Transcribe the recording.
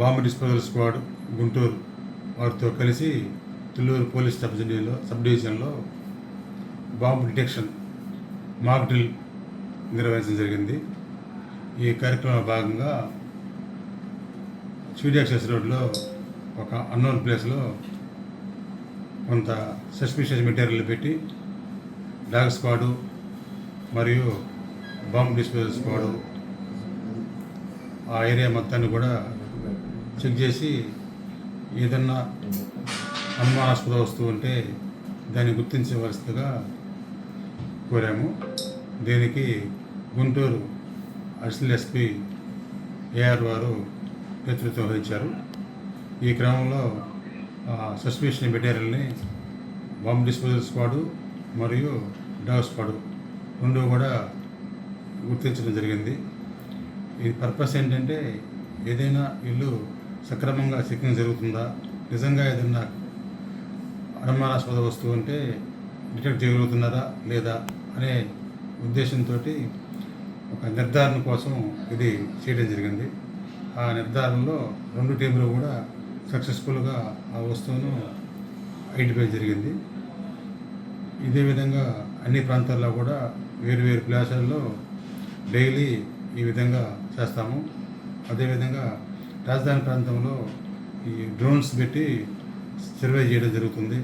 Bomb disposal squad Guntur వారితో కలిసి Thullur police sub డివిజన్లో సబ్ డివిజన్లో బాంబు డిటెక్షన్ మాక్ డ్రిల్ నిర్వహించడం జరిగింది. ఈ కార్యక్రమంలో భాగంగా స్వీట్ యాక్సెస్ రోడ్లో ఒక అన్నోన్ ప్లేస్లో కొంత సస్పిషియస్ మెటీరియల్ పెట్టి డాగ్ స్క్వాడు మరియు బాంబు డిస్పోజల్ స్క్వాడు ఆ ఏరియా మొత్తాన్ని కూడా చెక్ చేసి ఏదన్నా అనుమానాస్పద వస్తువు ఉంటే దాన్ని గుర్తించవలసిందిగా కోరాము. దీనికి గుంటూరు అడిషనల్ ఎస్పీ ఏఆర్ వారు నేతృత్వం వహించారు. ఈ క్రమంలో సస్పెషన్ మెటీరియల్ని బాంబ్ డిస్పోజల్ స్క్వాడు మరియు డవ్ స్క్వాడు రెండు కూడా గుర్తించడం జరిగింది. ఈ పర్పస్ ఏంటంటే ఏదైనా ఇల్లు సక్రమంగా చెకింగ్ జరుగుతుందా? నిజంగా ఏదన్నా అనుమానాస్పద వస్తువు అంటే డిటెక్ట్ చేయగలుగుతున్నారా లేదా అనే ఉద్దేశంతో ఒక నిర్ధారణ కోసం ఇది చేయడం జరిగింది. ఆ నిర్ధారణలో రెండు టీంలు కూడా సక్సెస్ఫుల్గా ఆ వస్తువును ఐడెంటిఫై జరిగింది. ఇదే విధంగా అన్ని ప్రాంతాల్లో కూడా వేరు వేరు ప్లేసుల్లో డైలీ ఈ విధంగా చేస్తాము. అదేవిధంగా రాజధాని ప్రాంతంలో ఈ డ్రోన్స్ పెట్టి సర్వే చేయడం జరుగుతుంది.